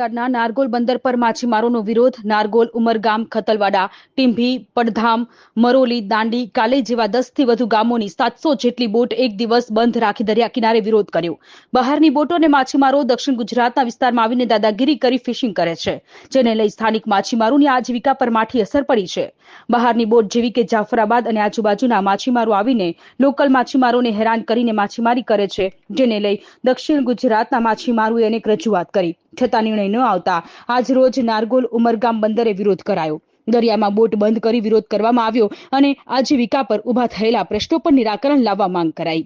વિસ્તારના નારગોલ બંદર પર માછીમારોનો વિરોધ. નારગોલ, ઉમરગામ, ખતલવાડા, ટીંભી, પડધામ, મરોલી, દાંડી, કાલે જેવા દસથી વધુ ગામોની સાતસો જેટલી બોટ એક દિવસ બંધ રાખી દરિયા કિનારે વિરોધ કર્યો. બહારની બોટો અને માછીમારો દક્ષિણ ગુજરાતના વિસ્તારમાં આવીને દાદાગીરી કરી ફિશિંગ કરે છે, જેને લઈ સ્થાનિક માછીમારોની આજીવિકા પર માઠી અસર પડી છે. બહારની બોટ જેવી કે જાફરાબાદ અને આજુબાજુના માછીમારો આવીને લોકલ માછીમારોને હેરાન કરીને માછીમારી કરે છે, જેને લઈ દક્ષિણ ગુજરાતના માછીમારોએ અનેક રજૂઆત કરી. છતાં નિર્ણય ન આવતા આજ રોજ નારગોલ ઉમરગામ બંદરે વિરોધ કરાયો. દરિયામાં બોટ બંધ કરી વિરોધ કરવામાં આવ્યો અને આજીવિકા પર ઊભા થયેલા પ્રશ્નો પર નિરાકરણ લાવવા માંગ કરાઈ.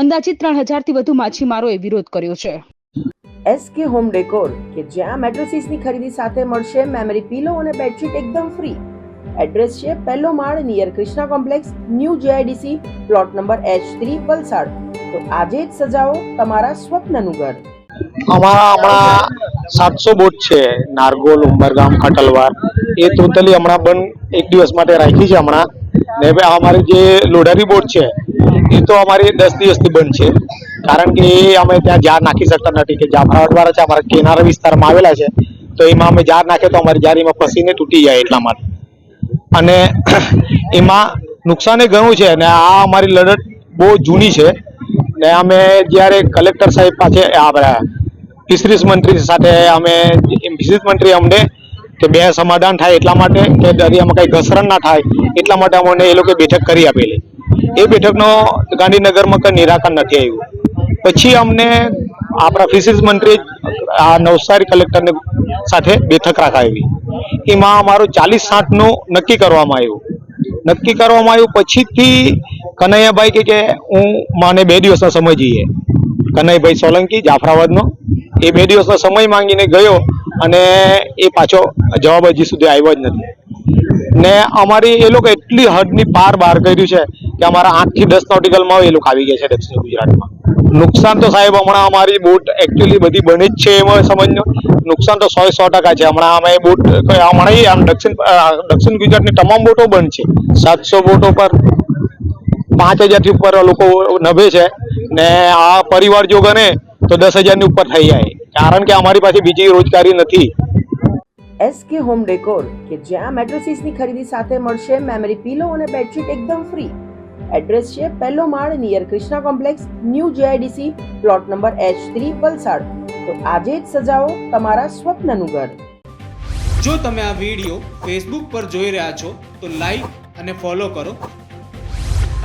અંદાજિત ત્રણ હજારથી વધુ માછીમારોએ વિરોધ કર્યો છે. એસકે હોમ ડેકોર કે જ્યાં મેટ્રેસીસની ખરીદી સાથે મળશે મેમરી પીલો અને બેડશીટ એકદમ ફ્રી એડ્રેસ છે પહેલો માળ near Krishna complex new GIDC plot number H three Valsad. તો આજે જ સજાવો તમારા સ્વપ્નનું ઘર. અમારા હમણાં સાતસો બોટ છે, નારગોલ ઉંબરગામ ખટલવાર. એ ટોટલી હમણાં બંધ એક દિવસ માટે રાખી છે હમણાં. ને ભાઈ અમારી જે લોડારી બોટ છે, એ તો અમારી દસ દિવસથી બંધ છે. કારણ કે એ અમે ત્યાં જાર નાખી શકતા નથી, કે જાફરાબાદ વાળા છે, અમારા કેનારા વિસ્તારમાં આવેલા છે, તો એમાં અમે જાર નાખીએ તો અમારી જારીમાં ફસીને તૂટી જાય એટલા માટે. અને એમાં નુકસાન ઘણું છે અને આ અમારી લડત બહુ જૂની છે. ને અમે જ્યારે કલેક્ટર સાહેબ પાસે આપણા ફિશરીઝ મંત્રી સાથે અમે ફિશરીઝ મંત્રી અમને કે બે સમાધાન થાય એટલા માટે કે દરિયામાં કઈ ઘસરણ ના થાય એટલા માટે અમને એ લોકો બેઠક કરી આપેલી. એ બેઠકનો ગાંધીનગરમાં કઈ નિરાકરણ નથી આવ્યું. પછી અમને આપણા ફિશરીઝ મંત્રી આ નવસારી કલેક્ટરને સાથે બેઠક રાખાવી. એમાં અમારું ચાલીસ સાઠનું નક્કી કરવામાં આવ્યું. નક્કી કરવામાં આવ્યું પછીથી કનૈયાભાઈ કે કે હું મને બે દિવસનો સમય જોઈએ. કનૈયાભાઈ સોલંકી, જાફરાબાદનો. એ બે દિવસનો સમય માંગીને ગયો અને એ પાછો જવાબ હજી સુધી આવ્યો જ નથી. ને અમારી એ લોકો એટલી હદની પાર બહાર કર્યું છે કે અમારા આઠથી દસ નોટિકલમાં એ લોકો આવી ગયા છે દક્ષિણ ગુજરાતમાં. નુકસાન તો સાહેબ હમણાં અમારી બોટ એકચ્યુઅલી બધી બની જ છે એમાં સમજો નુકસાન તો સો સો ટકા છે. હમણાં અમે બોટ, હમણાં દક્ષિણ દક્ષિણ ગુજરાતની તમામ બોટો બંધ છે. સાતસો બોટો પર પાંચ હજારથી ઉપર લોકો નભે છે ને આ પરિવાર જો ગણે તો દસ હજારની ઉપર થઈ જાય. કારણ કે અમારી પાસે બીજી રોજગારી નથી. એસકે હોમ ડેકોર કે જ્યાં મેટ્રેસીસની ખરીદી સાથે મળશે મેમરી પીલો અને બેડશીટ એકદમ ફ્રી એડ્રેસ છે પહેલો માળ near Krishna complex new GIDC plot number H three Valsad. તો આજે જ સજાવો તમારા સ્વપ્નનું ઘર. જો તમે આ વીડિયો ફેસબુક પર જોઈ રહ્યા છો તો લાઈક અને ફોલો કરો.